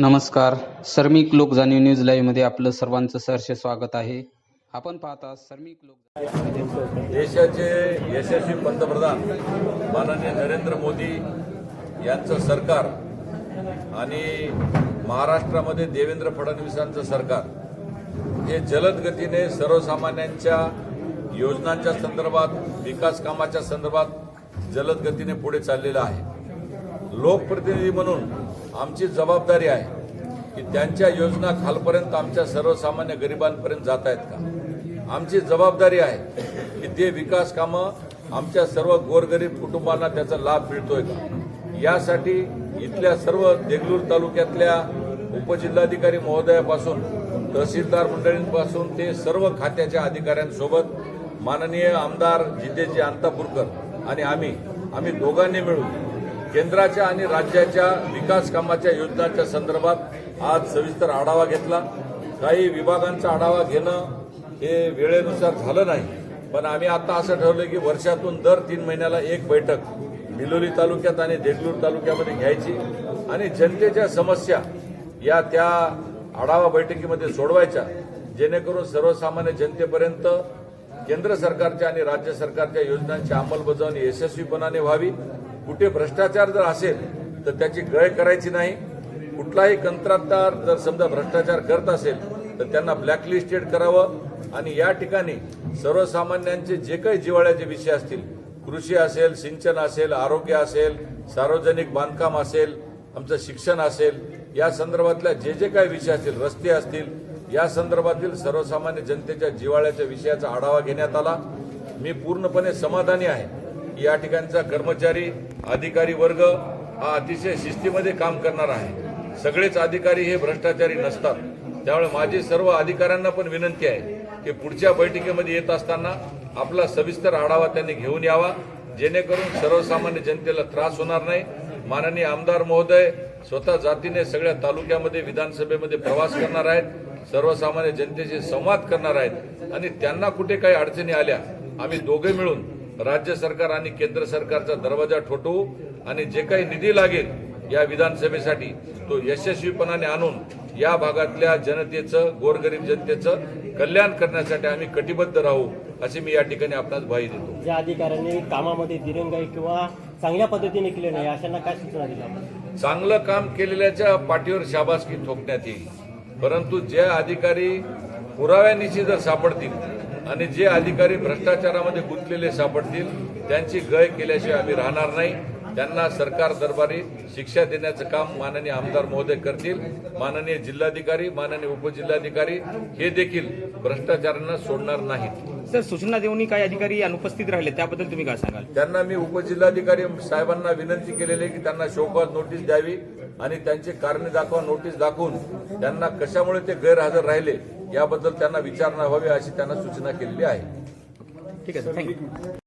नमस्कार. सर्मिक लोक जाणीव न्यूज लाईव्हमध्ये आपलं सर्वांचं सहर्ष स्वागत आहे. आपण पाहता सर्मिक लोक देशाचे यशस्वी पंतप्रधान माननीय नरेंद्र मोदी यांचं सरकार आणि महाराष्ट्रामध्ये देवेंद्र फडणवीसांचं सरकार हे जलद गतीने सर्वसामान्यांच्या योजनांच्या संदर्भात विकास कामाच्या संदर्भात जलद गतीने पुढे चाललेलं आहे. लोकप्रतिनिधी म्हणून आमची जबाबदारी आहे की त्यांच्या योजना खालपर्यंत आमच्या सर्वसामान्य गरिबांपर्यंत जात आहेत का? आमची जबाबदारी आहे की ते विकास कामं आमच्या सर्व गोरगरीब कुटुंबांना त्याचा लाभ मिळतोय का? यासाठी इथल्या सर्व देगलूर तालुक्यातल्या उपजिल्हाधिकारी महोदयापासून तहसीलदार मंडळींपासून ते सर्व खात्याच्या अधिकाऱ्यांसोबत माननीय आमदार जितेजी अंतापूरकर आणि आम्ही आम्ही दोघांनी मिळून केंद्राच्या आणि राज्याच्या विकास कामाच्या योजनांच्या संदर्भात आज सविस्तर आढावा घेतला. काही विभागांचा आढावा घेणं हे वेळेनुसार झालं नाही. पण आम्ही आता असं ठरवलं की वर्षातून दर तीन महिन्याला एक बैठक बिलोली तालुक्यात आणि देगलूर तालुक्यामध्ये घ्यायची. आणि जनतेच्या समस्या या त्या आढावा बैठकीमध्ये सोडवायच्या. जेणेकरून सर्वसामान्य जनतेपर्यंत केंद्र सरकारच्या आणि राज्य सरकारच्या योजनांची अंमलबजावणी यशस्वीपणाने व्हावी. कुठे भ्रष्टाचार जर असेल तर त्याची गय करायची नाही. कुठलाही कंत्राटदार जर समजा भ्रष्टाचार करत असेल तर त्यांना ब्लॅकलिस्टेड करावं. आणि या ठिकाणी सर्वसामान्यांचे जे काही जिव्हाळ्याचे विषय असतील कृषी असेल सिंचन असेल आरोग्य असेल सार्वजनिक बांधकाम असेल आमचं शिक्षण असेल या संदर्भातल्या जे जे काही विषय असतील रस्ते असतील या संदर्भातील सर्वसामान्य जनतेच्या जिव्हाळ्याच्या विषयाचा आढावा घेण्यात आला. मी पूर्णपणे समाधानी आहे की या ठिकाणचा कर्मचारी अधिकारी वर्ग हा अतिशय शिस्तीमध्ये काम करणार आहे. सगळेच अधिकारी हे भ्रष्टाचारी नसतात. त्यामुळे माझी सर्व अधिकाऱ्यांना पण विनंती आहे की पुढच्या बैठकीमध्ये येत असताना आपला सविस्तर आढावा त्यांनी घेऊन यावा. जेणेकरून सर्वसामान्य जनतेला त्रास होणार नाही. माननीय आमदार महोदय स्वतः जातीने सगळ्या तालुक्यामध्ये विधानसभेमध्ये प्रवास करणार आहेत. सर्वसामान्य जनतेशी संवाद करणार आहेत. आणि त्यांना कुठे काही अडचणी आल्या आम्ही दोघे मिळून राज्य सरकार आणि केंद्र सरकारचा दरवाजा ठोठवू आणि जे काही निधी लागेल या विधानसभेसाठी तो यशस्वीपणाने आणून या भागातल्या जनतेचं गोरगरीब जनतेचं कल्याण करण्यासाठी आम्ही कटिबद्ध राहू अशी मी या ठिकाणी आपणास ग्वाही देतो. ज्या अधिकाऱ्यांनी कामामध्ये दिरंगाई किंवा चांगल्या पद्धतीने केले नाही अशांना काय सूचना दिल्या? चांगलं काम केलेल्याच्या पाठीवर शाबासकी ठोकण्यात येईल. परंतु जे अधिकारी पुराव्यानिशी जर सापडतील आणि जे अधिकारी भ्रष्टाचारामध्ये गुंतलेले सापडतील त्यांची गय केल्याशिवाय आम्ही राहणार नाही. त्यांना सरकार दरबारी शिक्षा देण्याचं काम माननीय आमदार महोदय करतील. माननीय जिल्हाधिकारी माननीय उपजिल्हाधिकारी हे देखील भ्रष्टाचारांना सोडणार नाहीत. सर सूचना देऊनही काही अधिकारी अनुपस्थित राहिले त्याबद्दल तुम्ही काय सांगाल? त्यांना मी उपजिल्हाधिकारी साहेबांना विनंती केलेली आहे की त्यांना शोकवाद नोटीस द्यावी आणि त्यांचे कारणे दाखवा नोटीस दाखवून त्यांना कशामुळे ते गैरहजर राहिले याबद्दल त्यांना विचारणा व्हावी अशी त्यांना सूचना केलेली आहे. ठीक आहे थँक्यू